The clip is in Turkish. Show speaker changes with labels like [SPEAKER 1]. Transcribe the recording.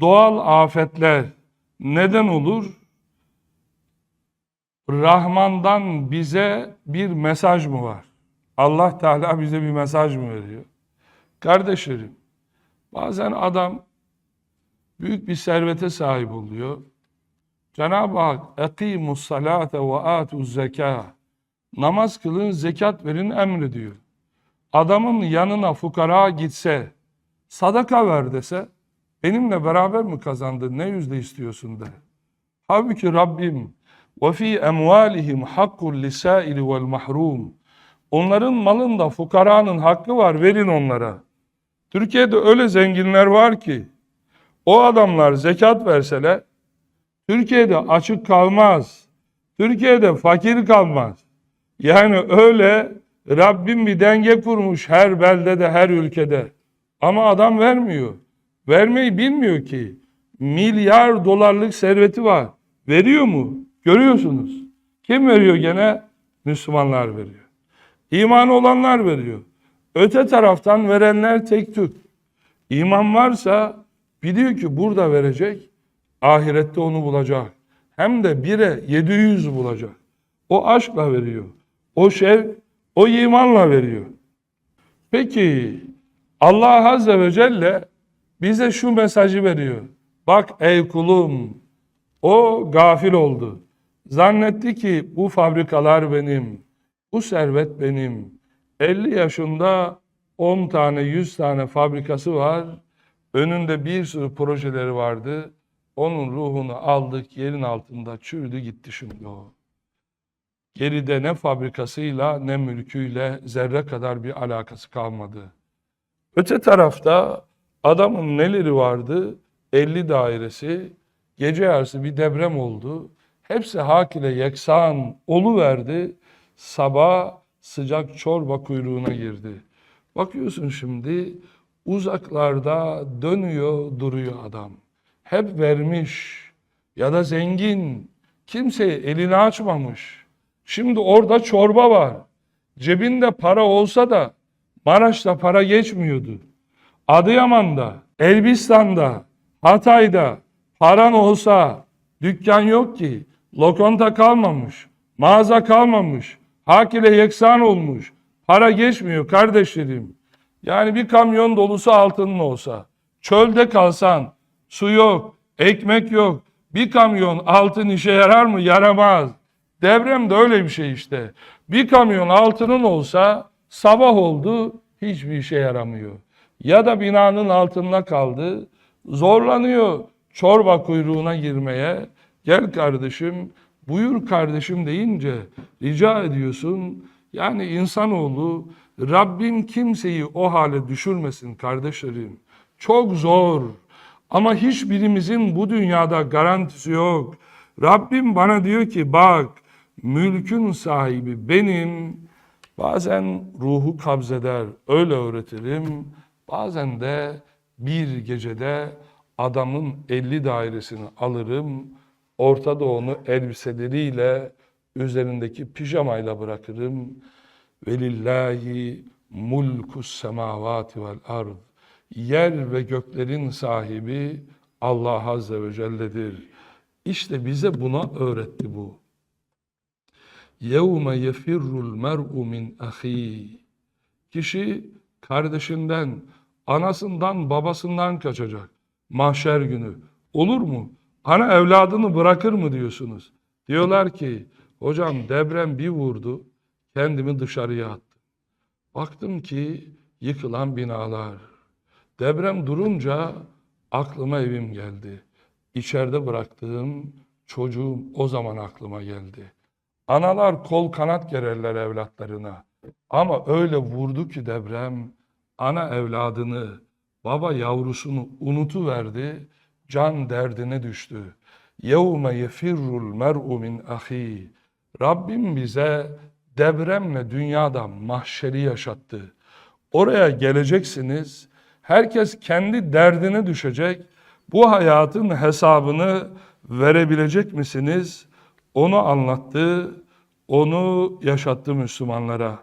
[SPEAKER 1] doğal afetler neden olur? Rahman'dan bize bir mesaj mı var? Allah Teala bize bir mesaj mı veriyor? Kardeşlerim, bazen adam büyük bir servete sahip oluyor. Cenab-ı Hak اَقِيمُ الصَّلَاةَ وَآتُوا الزَّكَاةَ Namaz kılın, zekat verin emrediyor. Adamın yanına fukara gitse, sadaka ver dese, benimle beraber mi kazandın, ne yüzde istiyorsun de. Halbuki Rabbim, وَفِي اَمْوَالِهِمْ حَقُّ الْلِسَائِلِ وَالْمَحْرُومِ Onların malında fukaranın hakkı var, verin onlara. Türkiye'de öyle zenginler var ki, o adamlar zekat verseler, Türkiye'de açık kalmaz. Türkiye'de fakir kalmaz. Yani öyle Rabbim bir denge kurmuş her beldede, her ülkede. Ama adam vermiyor. Vermeyi bilmiyor ki. Milyar dolarlık serveti var. Veriyor mu? Görüyorsunuz. Kim veriyor gene? Müslümanlar veriyor. İmanı olanlar veriyor. Öte taraftan verenler tek tük. İman varsa biliyor ki burada verecek, ahirette onu bulacak. Hem de bire 700 bulacak. O aşkla veriyor. O şevk, o imanla veriyor. Peki Allah Azze ve Celle bize şu mesajı veriyor. Bak ey kulum, o gafil oldu. Zannetti ki bu fabrikalar benim, bu servet benim. 50 yaşında 10 tane 100 tane fabrikası var. Önünde bir sürü projeleri vardı. Onun ruhunu aldık yerin altında çürüdü gitti şimdi o. Geride ne fabrikasıyla ne mülküyle zerre kadar bir alakası kalmadı. Öte tarafta adamın neleri vardı? 50 dairesi, gece yarısı bir deprem oldu. Hepsi hak ile yeksan oluverdi. Sabah sıcak çorba kuyruğuna girdi. Bakıyorsun şimdi uzaklarda dönüyor duruyor adam. Hep vermiş ya da zengin. Kimseye elini açmamış. Şimdi orada çorba var. Cebinde para olsa da Maraş'ta para geçmiyordu. Adıyaman'da, Elbistan'da, Hatay'da paran olsa dükkan yok ki. Lokanta kalmamış, mağaza kalmamış, hak ile yeksan olmuş. Para geçmiyor kardeşlerim. Yani bir kamyon dolusu altının olsa, çölde kalsan, su yok, ekmek yok, bir kamyon altın işe yarar mı? Yaramaz. Devrem de öyle bir şey işte. Bir kamyon altının olsa sabah oldu hiçbir işe yaramıyor. Ya da binanın altında kaldı zorlanıyor çorba kuyruğuna girmeye. Gel kardeşim, buyur kardeşim deyince rica ediyorsun. Yani insanoğlu Rabbim kimseyi o hale düşürmesin kardeşlerim. Çok zor. Ama hiçbirimizin bu dünyada garantisi yok. Rabbim bana diyor ki bak mülkün sahibi benim. Bazen ruhu kabzeder, öyle öğretirim. Bazen de bir gecede adamın 50 dairesini alırım. Ortada onu elbiseleriyle, üzerindeki pijamayla bırakırım. Velillahi mulkus semavati vel ard. Yer ve göklerin sahibi Allah Azze ve Celle'dir. İşte bize buna öğretti bu. يَوْمَ يَفِرُّ الْمَرْءُ مِنْ أَخِيهِ Kişi kardeşinden, anasından, babasından kaçacak. Mahşer günü. Olur mu? Ana evladını bırakır mı diyorsunuz? Diyorlar ki, hocam deprem bir vurdu, kendimi dışarıya attım. Baktım ki yıkılan binalar. Deprem durunca aklıma evim geldi. İçeride bıraktığım çocuğum o zaman aklıma geldi. Analar kol kanat gererler evlatlarına. Ama öyle vurdu ki deprem, ana evladını, baba yavrusunu unutuverdi, can derdine düştü. يَوْمَ يَفِرُّ الْمَرْءُ مِنْ أَخِيهِ Rabbim bize depremle dünyada mahşeri yaşattı. Oraya geleceksiniz, herkes kendi derdine düşecek. Bu hayatın hesabını verebilecek misiniz? Onu anlattı, onu yaşattı Müslümanlara.